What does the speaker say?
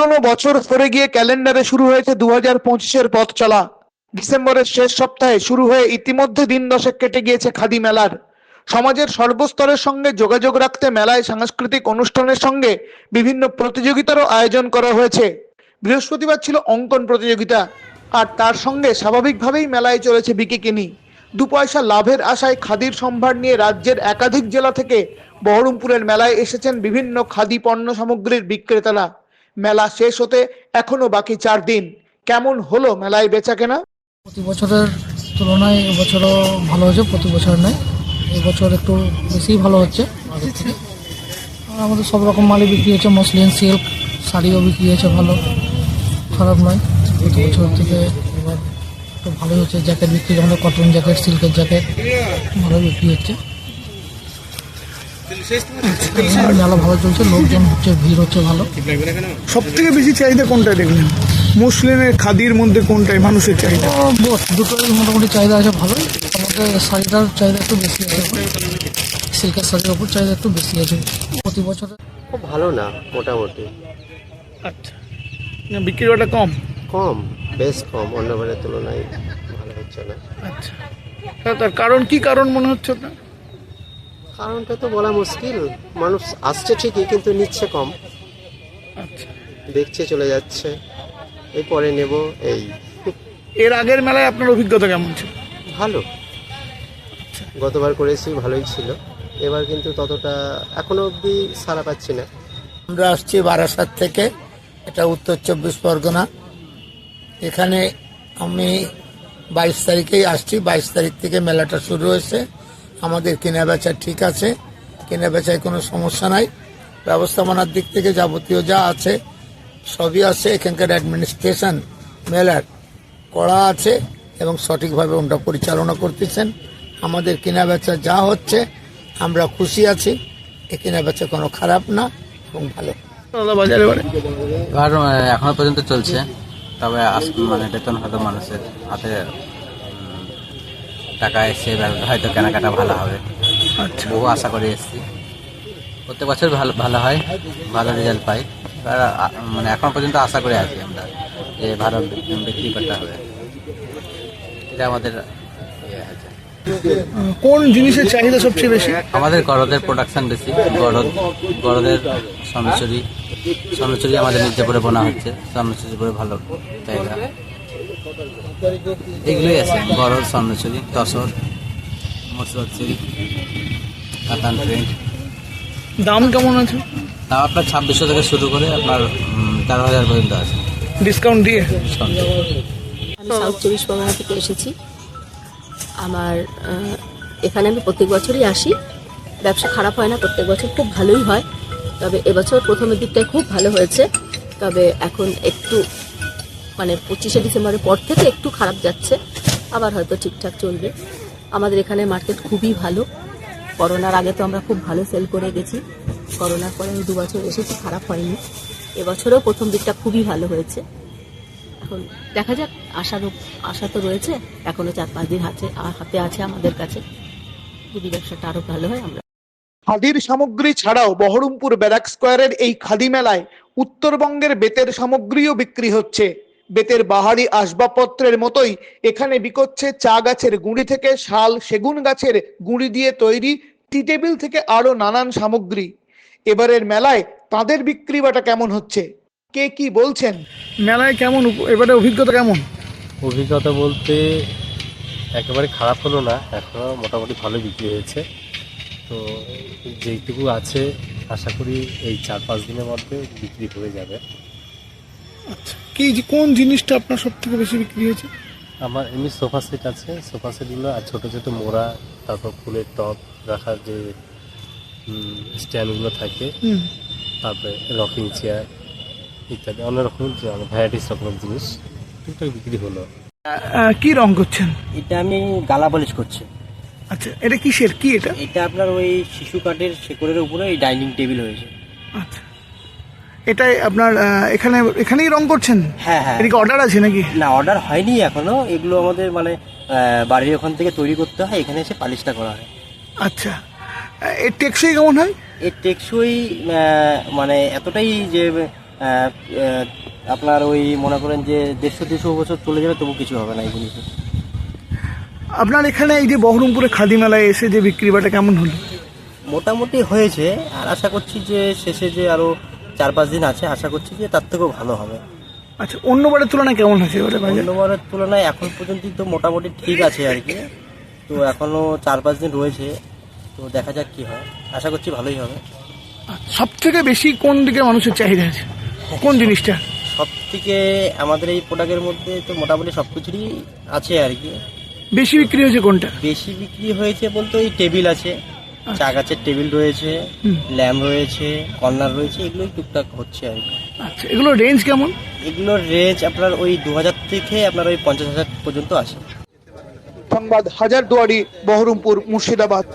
পুরনো বছর সরে গিয়ে ক্যালেন্ডারে শুরু হয়েছে দু হাজার পঁচিশের পথ চলা। ডিসেম্বরের শেষ সপ্তাহে শুরু হয়ে ইতিমধ্যে দিন দশেক কেটে গিয়েছে খাদি মেলার। সমাজের সর্বস্তরের সঙ্গে যোগাযোগ রাখতে মেলায় সাংস্কৃতিক অনুষ্ঠানের সঙ্গে বিভিন্ন প্রতিযোগিতারও আয়োজন করা হয়েছে। বৃহস্পতিবার ছিল অঙ্কন প্রতিযোগিতা, আর তার সঙ্গে স্বাভাবিকভাবেই মেলায় চলেছে বিকিকিনি দু পয়সা লাভের আশায় খাদির সম্ভার নিয়ে রাজ্যের একাধিক জেলা থেকে বহরমপুরের মেলায় এসেছেন বিভিন্ন খাদি পণ্য সামগ্রীর বিক্রেতারা। মেলা শেষ হতে এখনও বাকি চার দিন। কেমন হলো মেলায় বেচা কেনা? প্রতি বছরের তুলনায় এবছরও ভালো হয়েছে, প্রতি বছর নয়। এবছর একটু বেশিই ভালো হচ্ছে আমাদের সব রকম মালই বিক্রি হচ্ছে মসলিন সিল্ক, শাড়িও বিক্রি হয়েছে ভালো। খারাপ নয়, প্রতি বছর থেকে এবার একটু ভালোই হচ্ছে। জ্যাকেট বিক্রি আমাদের কটন জ্যাকেট সিল্কের জ্যাকেট ভালো বিক্রি হচ্ছে। মেলা ভালো চলছে লোকজন হচ্ছে ভিড় হচ্ছে ভালো। সব থেকে বেশি চাহিদা কোনটা দেখলেন মুসলিমের খাদির মধ্যে কোনটাই মানুষের চাহিদা? বোস দুটোই মোটামুটি চাহিদা আছে ভালোই। আমাদের শাড়িটার চাহিদা একটু বেশি আছে। সিল্কের শাড়ির ওপর চাহিদা একটু বেশি আছে। প্রতি বছরে খুব ভালো না মোটামুটি? আচ্ছা। বিক্রিটা কম? কম বেশ কম অন্যবারের তুলনায় ভালো হচ্ছে না। আচ্ছা। তা তার কারণ কি কারণ মনে হচ্ছে আপনার? কারণটা তো বলা মুশকিল। মানুষ আসছে ঠিকই কিন্তু নিচ্ছে কম। আচ্ছা। দেখছে চলে যাচ্ছে। এই পরে নেব এই। এর আগের মেলায় আপনার অভিজ্ঞতা কেমন ছিল? ভালো। গতবার করেছি ভালোই ছিল। এবার কিন্তু ততটা এখনও অবধি সারা পাচ্ছি না। আমরা আসছি বারাসাত থেকে এটা উত্তর চব্বিশ পরগনা। এখানে আমি বাইশ তারিখেই আসছি বাইশ তারিখ থেকে মেলাটা শুরু হয়েছে। আমাদের কেনা বেচা ঠিক আছে কেনা বেচায় কোনো সমস্যা নাই। ব্যবস্থাপনার দিক থেকে যাবতীয় যা আছে সবই আছে। এখানকার অ্যাডমিনিস্ট্রেশন মেলার করা আছে এবং সঠিকভাবে ওটা পরিচালনা করতেছেন। আমাদের কেনা বেচা যা হচ্ছে আমরা খুশি আছি। এ কেনা বেচা কোনো খারাপ না এবং ভালো। বাজারে এখনও পর্যন্ত চলছে তবে মানে বেতন হয়তো মানুষের হাতে টাকা এসছে এবার হয়তো কেনাকাটা ভালো হবে। আচ্ছা। বহু আশা করে এসেছি। প্রত্যেক বছর ভালো ভালো হয় ভালো রেজাল্ট পাই। এবার মানে এখনও পর্যন্ত আশা করে আছি আমরা যে ভালো বিক্রি করতে হবে। এটা আমাদের ইয়ে আছে। কোন জিনিসের চাহিদা সবচেয়ে বেশি? আমাদের গরদের প্রোডাকশন বেশি। গরদ গরদের স্বর্ণচুরি স্বর্ণচুরি আমাদের নিজে করে বোনা হচ্ছে। করে ভালো চাহিদা। এগুলোই আছে গরদ স্বর্ণচুরি তসর মসুর সিল্ক কাতান প্রিন্ট দাম কেমন আছে? তাও আপনার ছাব্বিশশো থেকে শুরু করে আপনার তেরো হাজার পর্যন্ত আছে। ডিসকাউন্ট দিয়ে? আমি সাউথ চব্বিশ পরগনা থেকে এসেছি। আমার এখানে আমি প্রত্যেক বছরই আসি। ব্যবসা খারাপ হয় না প্রত্যেক বছর খুব ভালোই হয়। তবে এবছর প্রথমের দিকটায় খুব ভালো হয়েছে। তবে এখন একটু মানে পঁচিশে ডিসেম্বরের পর থেকে একটু খারাপ যাচ্ছে। আবার হয়তো ঠিকঠাক চলবে। আমাদের এখানে মার্কেট খুবই ভালো। করোনার আগে তো আমরা খুব ভালো সেল করে গেছি। করোনার পরে আমি দু বছর এসেছি, খারাপ হয়নি। এবছরও প্রথম দিকটা খুবই ভালো হয়েছে। এখন দেখা যাক আশার আশা তো রয়েছে। এখনও চার পাঁচ দিন হাতে হাতে আছে আমাদের কাছে। যদি ব্যবসাটা আরও ভালো হয়, আমরা খাদির সামগ্রী ছাড়াও বহরমপুর ব্যারাক স্কোয়ারের এই খাদি মেলায় উত্তরবঙ্গের বেতের সামগ্রীও বিক্রি হচ্ছে। বেতের বাহারি আসবাবপত্রের মতোই এখানে বিকোচ্ছে চা গাছের গুঁড়ি থেকে শাল সেগুন গাছের গুঁড়ি দিয়ে তৈরি টি টেবিল থেকে আরও নানান সামগ্রী। এবারের মেলায় তাদের বিক্রি বাটা কেমন হচ্ছে? কে কি বলছেন? মেলায় কেমন? উপ- এবারে অভিজ্ঞতা কেমন? অভিজ্ঞতা বলতে একেবারে খারাপ হলো না এখনও মোটামুটি ভালো বিক্রি হয়েছে। তো যেইটুকু আছে আশা করি এই চার পাঁচ দিনের মধ্যে বিক্রি হয়ে যাবে। আচ্ছা। কি যে- কোন জিনিসটা আপনার সব থেকে বেশি বিক্রি হয়েছে? আমার এমনি সোফা সেট আছে। সোফা সেটগুলো আর ছোটো ছোটো মোড়া তারপর ফুলের টপ রাখার যে স্ট্যান্ডগুলো থাকে তারপরে রকিং চেয়ার ইত্যাদি অনেক রকম ভ্যারাইটিস রকমের জিনিস টুকটাক বিক্রি হলো। কি রং করছেন? এটা আমি গালা পলিশ করছি। আচ্ছা এটা কিসের? কি এটা? এটা আপনার ওই শিশু কাঠের শেকড়ের উপরে এই ডাইনিং টেবিল হয়েছে। আচ্ছা। এটাই আপনার এখানে এখানেই রং করছেন? হ্যাঁ হ্যাঁ। এটা কি অর্ডার আছে নাকি? না অর্ডার হয়নি এখনও। এগুলো আমাদের মানে বাড়ির ওখান থেকে তৈরি করতে হয় এখানে এসে পালিশটা করা হয়। আচ্ছা। এর টেকসই কেমন হয়? এর টেকসই মানে এতটাই যে আপনার ওই মনে করেন যে দেড়শো দুশো বছর চলে যাবে তবু কিছু হবে না এই জিনিসে। আপনার এখানে এই যে বহরমপুরে খাদি মেলায় এসে যে বিক্রি বাটা কেমন হলো? মোটামুটি হয়েছে আর আশা করছি যে শেষে যে আরও চার পাঁচ দিন আছে আশা করছি যে তার থেকেও ভালো হবে। আচ্ছা অন্যবারের তুলনায় কেমন এবারে বাজার? অন্যবারের তুলনায় এখন পর্যন্ত তো মোটামুটি ঠিক আছে আর কি। তো এখনও চার পাঁচ দিন রয়েছে তো দেখা যাক কি হয়। আশা করছি ভালোই হবে। সব থেকে বেশি কোন দিকে মানুষের চাহিদা আছে? কোন জিনিসটা? সব থেকে আমাদের এই প্রোডাক্টের মধ্যে তো মোটামুটি সব কিছুরই আছে আর কি। বেশি বিক্রি হয়েছে কোনটা? বেশি বিক্রি হয়েছে বলতে ওই টেবিল আছে। চা গাছের টেবিল রয়েছে ল্যাম্প রয়েছে কর্নার রয়েছে এগুলো টুকটাক হচ্ছে আর কি। আচ্ছা এগুলো রেঞ্জ কেমন? এগুলোর রেঞ্জ আপনার ওই দু হাজার থেকে আপনার ওই পঞ্চাশ হাজার পর্যন্ত আসে। সংবাদ হাজার দুয়ারি বহরমপুর মুর্শিদাবাদ।